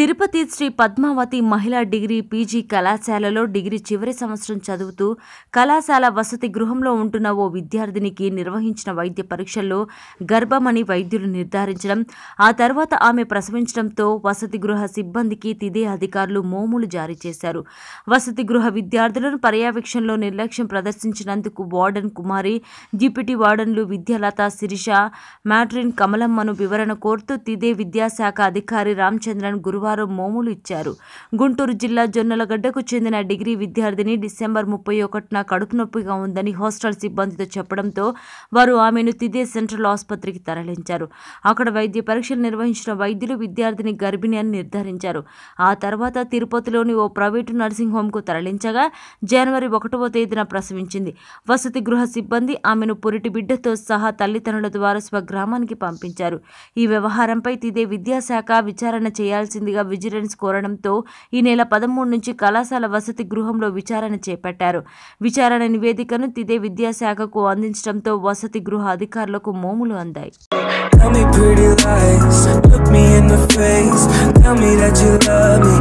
తిరుపతి శ్రీ పద్మావతి మహిళా degree PG కళాశాలలో degree చివరి సంవత్సరం చదువుతూ కళాశాల వసతి గృహంలో ఉంటున్న ఓ విద్యార్థినికి నిర్వహించిన వైద్య పరీక్షల్లో గర్భమని వైద్యులు నిర్ధారించడం ఆ తర్వాత ఆమె ప్రసవించడంతో వసతి గృహ సిబ్బందికి తిదే అధికారులు మోములు జారీ చేశారు. వసతి గృహ విద్యార్థులను పర్యవేక్షణలో నిర్లక్ష్యం ప్రదర్శించినందుకు వార్డెన్ కుమారి డిప్యూటీ వార్డెన్లు విద్యాలత శిరీష మ్యాట్రిన్ కమలమ్మను వివరణ కోరుతూ తిదే విద్యాశాఖ అధికారి రామచంద్రన్ గురువారం మోములు ఇచ్చారు. గుంటూరు జిల్లా జొన్నలగడ్డకు చెందిన డిగ్రీ విద్యార్థిని డిసెంబర్ ముప్పై ఒకటిన కడుపు నొప్పిగా ఉందని హాస్టల్ సిబ్బందితో చెప్పడంతో వారు ఆమెను తిదే సెంట్రల్ ఆసుపత్రికి తరలించారు. అక్కడ వైద్య పరీక్షలు నిర్వహించిన వైద్యులు విద్యార్థిని గర్భిణి అని నిర్ధారించారు. ఆ తర్వాత తిరుపతిలోని ఓ ప్రైవేటు నర్సింగ్ హోంకు తరలించగా జనవరి ఒకటవ తేదీన ప్రసవించింది. వసతి గృహ సిబ్బంది ఆమెను పురిటి బిడ్డతో సహా తల్లిదండ్రుల ద్వారా స్వగ్రామానికి పంపించారు. ఈ వ్యవహారంపై తిదే విద్యాశాఖ విచారణ చేయాల్సిందిగా విజిలెన్స్ కోరడంతో ఈ నెల పదమూడు నుంచి కళాశాల వసతి గృహంలో విచారణ చేపట్టారు. విచారణ నివేదికను తిదే విద్యాశాఖకు అందించడంతో వసతి గృహ అధికారులకు మోములు అందాయి. Tell me pretty lies, look me in the face. Tell me that you love me,